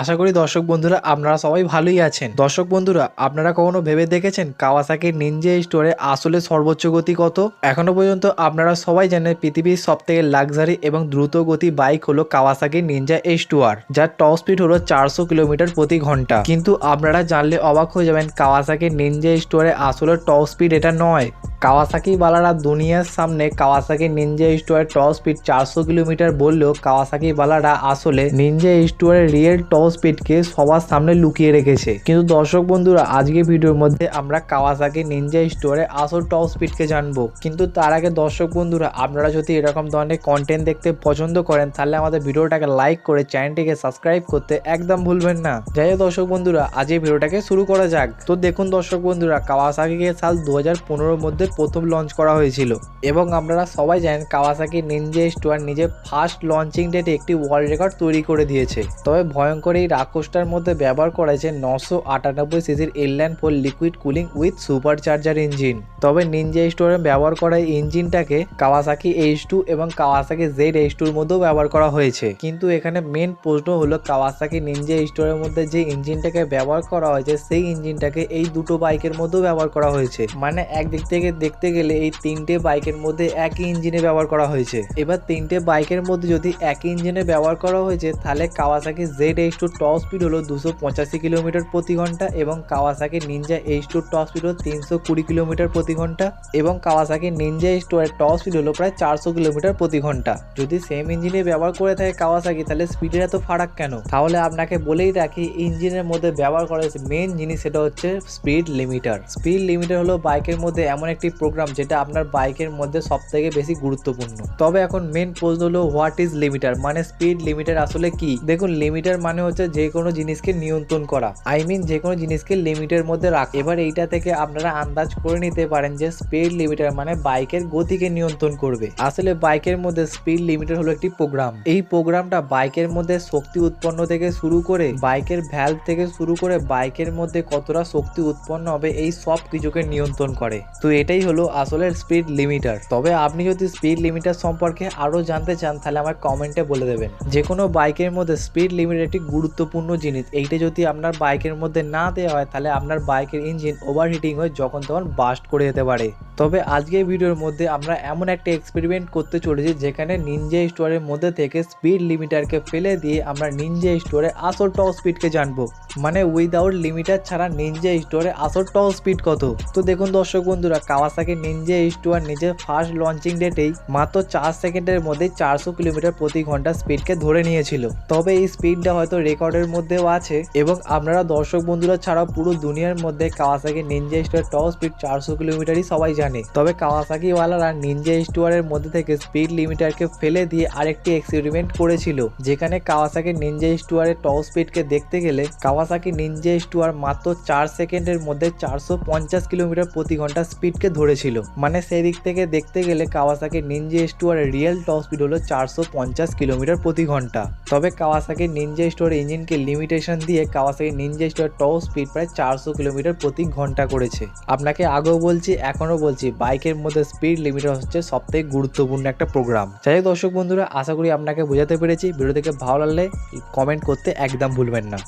আশা করি দর্শক বন্ধুরা, আপনারা সবাই ভালোই আছেন। দর্শক বন্ধুরা, আপনারা কখনো ভেবে দেখেছেন কাওয়াসাকি নিনজা স্টোরে আসলে সর্বোচ্চ গতি কত? এখনও পর্যন্ত আপনারা সবাই জানেন পৃথিবীর সব থেকে লাক্সারি এবং দ্রুত গতি বাইক হলো কাওয়াসাকি নিনজা এইচ টু যার টপ স্পিড হলো চারশো কিলোমিটার প্রতি ঘণ্টা। কিন্তু আপনারা জানলে অবাক হয়ে যাবেন কাওয়াসাকি নিনজা স্টোরে আসলে টপ স্পিড এটা নয়। কাওয়াসাকি বালারা দুনিয়ার সামনে কাওয়াসাকি নিনজা স্টোয়ার টপ স্পিড চারশো কিলোমিটার বললেও কাওয়াসাকি বালারা আসলে নিনজা স্টোয়ারের রিয়েল টপ স্পিডকে সবার সামনে লুকিয়ে রেখেছে। কিন্তু দর্শক বন্ধুরা, আজকে ভিডিওর মধ্যে আমরা কাওয়াসাকি নিনজা স্টোয়ারে আসল টপ স্পিডকে জানব। কিন্তু তার আগে দর্শক বন্ধুরা, আপনারা যদি এরকম ধরনের কন্টেন্ট দেখতে পছন্দ করেন, তাহলে আমাদের ভিডিওটাকে লাইক করে চ্যানেলটিকে সাবস্ক্রাইব করতে একদম ভুলবেন না। যাই হোক দর্শক বন্ধুরা, আজ এই ভিডিওটাকে শুরু করা যাক। তো দেখুন দর্শক বন্ধুরা, কাওয়াসাকিকে সাল দু হাজার মধ্যে প্রথম লঞ্চ করা হয়েছিল। এবং আপনারা সবাই জানেন কাওয়াসাকি নিনজা স্টোয়ার নিজের ফার্স্ট লঞ্চিং ডেটে একটি ওয়ার্ল্ড রেকর্ড তৈরি করে দিয়েছে। তবে ভয়ঙ্কর এই রাক্ষসটার মধ্যে ব্যবহার করেছে নশো আটানব্বই সিসির এলল্যান্ড four liquid cooling with supercharger engine তবে নিনজা স্টোরে ব্যবহার করা এই ইঞ্জিনটাকে কাওয়াসাকি এইচ টু এবং কাওয়াসাকি জেড এইচ টুর মধ্যেও ব্যবহার করা হয়েছে। কিন্তু এখানে মেন প্রশ্ন হলো কাওয়াসাকি নিনজা স্টোরের মধ্যে যে ইঞ্জিনটাকে ব্যবহার করা হয়েছে, সেই ইঞ্জিনটাকে এই দুটো বাইকের মধ্যেও ব্যবহার করা হয়েছে। মানে একদিক থেকে দেখতে গেলে এই তিনটে বাইকের মধ্যে একই ইঞ্জিনে ব্যবহার করা হয়েছে। এবার তিনটে বাইকের মধ্যে যদি একই ইঞ্জিনে ব্যবহার করা হয়েছে, তাহলে Kawasaki Z H two top speed হলো দুশো পঁচাশি কিলোমিটার প্রতি ঘণ্টা এবং Kawasaki Ninja H two top speed হলো তিনশো কুড়ি কিলোমিটার প্রতি ঘণ্টা এবং কাওয়াসাকি নিনজা এইচ টু এর টপ স্পিড হলো প্রায় চারশো কিলোমিটার প্রতি ঘণ্টা। যদি সেম ইঞ্জিনে ব্যবহার করে থাকে কাওয়াসাকি, তাহলে স্পিডের এত ফারাক কেন? তাহলে আপনাকে বলেই রাখি, ইঞ্জিনের মধ্যে ব্যবহার করা মেন জিনিস সেটা হচ্ছে স্পিড লিমিটার স্পিড লিমিটার হলো বাইকের মধ্যে এমন একটি প্রোগ্রাম যেটা আপনার বাইকের মধ্যে সব থেকে বেশি গুরুত্বপূর্ণ। তবে এখন মেন প্রশ্ন হলো হোয়াট ইজ লিমিটার মানে স্পিড লিমিটার আসলে কি? দেখুন লিমিটার মানে হচ্ছে যে কোনো জিনিসকে নিয়ন্ত্রণ করা। আই মিন যে কোনো জিনিসকে লিমিটের মধ্যে রাখ। এবার এইটা থেকে আপনারা আন্দাজ করে নিতে পারেন যে স্পিড লিমিটার মানে বাইকের গতিকে নিয়ন্ত্রণ করবে। আসলে বাইকের মধ্যে স্পিড লিমিটার হলো একটি প্রোগ্রাম এই প্রোগ্রামটা বাইকের মধ্যে শক্তি উৎপন্ন থেকে শুরু করে, বাইকের ভ্যালভ থেকে শুরু করে বাইকের মধ্যে কতটা শক্তি উৎপন্ন হবে, এই সব কিছুকে নিয়ন্ত্রণ করে। তো এটাই হলো আসলে স্পিড লিমিটার তবে আপনি যদি স্পিড লিমিটার সম্পর্কে আরও জানতে চান, তাহলে আমার কমেন্টে বলে দেবেন। যে কোনো বাইকের মধ্যে স্পিড লিমিটার একটি গুরুত্বপূর্ণ জিনিস। এইটা যদি আপনার বাইকের মধ্যে না দেওয়া হয়, তাহলে আপনার বাইকের ইঞ্জিন ওভারহিটিং হয়ে যখন তখন বাস্ট করে যেতে পারে। তবে আজকের ভিডিওর মধ্যে আমরা এমন একটা এক্সপেরিমেন্ট করতে চলেছি যেখানে নিনজা স্টোরের মধ্যে থেকে স্পিড লিমিটারকে ফেলে দিয়ে আমরা নিনজা স্টোরে আসল টপ স্পিডকে জানব। মানে উইদাউট লিমিটার ছাড়া নিনজা স্টোরে আসল টপ স্পিড কত? তো দেখুন দর্শক বন্ধুরা কাওয়াসাকি নিনজা স্টোর নিজের ফার্স্ট লঞ্চিং ডেটেই মাত্র চার সেকেন্ডের মধ্যে চারশো কিলোমিটার প্রতি ঘণ্টা স্পিডকে ধরে নিয়েছিল। তবে এই স্পিডটা হয়তো রেকর্ডের মধ্যেও আছে এবং আপনারা দর্শক বন্ধুরা ছাড়াও পুরো দুনিয়ার মধ্যে কাওয়াসাকি নিনজা স্টোর টপ স্পিড চারশো কিলোমিটারই সবাই তবে কাওয়াসাকি ওয়ালারা নিনজা স্টোয়ারের মধ্যে থেকে স্পিড লিমিটারকে ফেলে দিয়ে আরেকটি এক্সপেরিমেন্ট করেছিল, যেখানে কাওয়াসাকি নিনজা স্টোয়ারের টপ স্পিডকে দেখতে গেলে কাওয়াসাকি নিনজা স্টোয়ার মাত্র চার সেকেন্ডের মধ্যে চারশো পঞ্চাশ কিলোমিটার প্রতি ঘণ্টা স্পিডকে ধরেছিল। মানে সেই দিক থেকে দেখতে গেলে কাওয়াসাকি নিনজা স্টোয়ারের রিয়েল টপ স্পিড হলো চারশো পঞ্চাশ কিলোমিটার প্রতি ঘণ্টা। তবে কাওয়াসাকি নিনজা স্টোর ইঞ্জিনকে লিমিটেশন দিয়ে কাওয়াসাকি নিনজা স্টোর টপ স্পিড প্রায় চারশো কিলোমিটার প্রতি ঘণ্টা করেছে। আপনাকে আগেও বলছি, এখনও বলছি, বাইকের মধ্যে স্পিড লিমিটার হচ্ছে সবথেকে গুরুত্বপূর্ণ একটা প্রোগ্রাম যাই দর্শক বন্ধুরা, আশা করি আপনাকে বোঝাতে পেরেছি। ভিডিও দেখে ভালো লাগলে কমেন্ট করতে একদম ভুলবেন না।